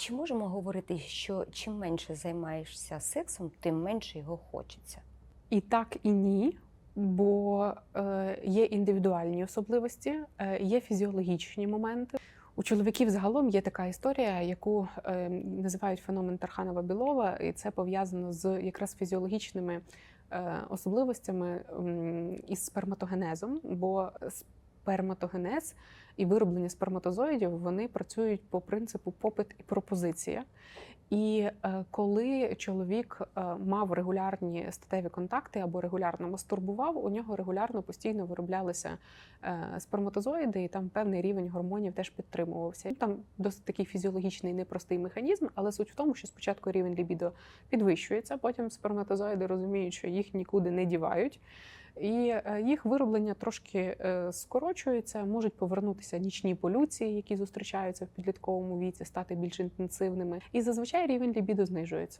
Чи можемо говорити, що чим менше займаєшся сексом, тим менше його хочеться? І так, і ні. Бо е, є індивідуальні особливості, е, є фізіологічні моменти. У чоловіків загалом є така історія, яку е, називають феномен Тарханова Білова, і це пов'язано з якраз фізіологічними е, особливостями м, із сперматогенезом. Бо сперматогенез і вироблення сперматозоїдів вони працюють по принципу попит і пропозиція. І е, коли чоловік е, мав регулярні статеві контакти або регулярно мастурбував, у нього регулярно постійно вироблялися е, сперматозоїди, і там певний рівень гормонів теж підтримувався. Там досить такий фізіологічний непростий механізм, але суть в тому, що спочатку рівень лібідо підвищується, потім сперматозоїди розуміють, що їх нікуди не дівають. І е, їх вироблення трошки е, скорочується, можуть повернутися нічні полюції, які зустрічаються в підлітковому віці, стати більш інтенсивними. І зазвичай рівень лібіду знижується.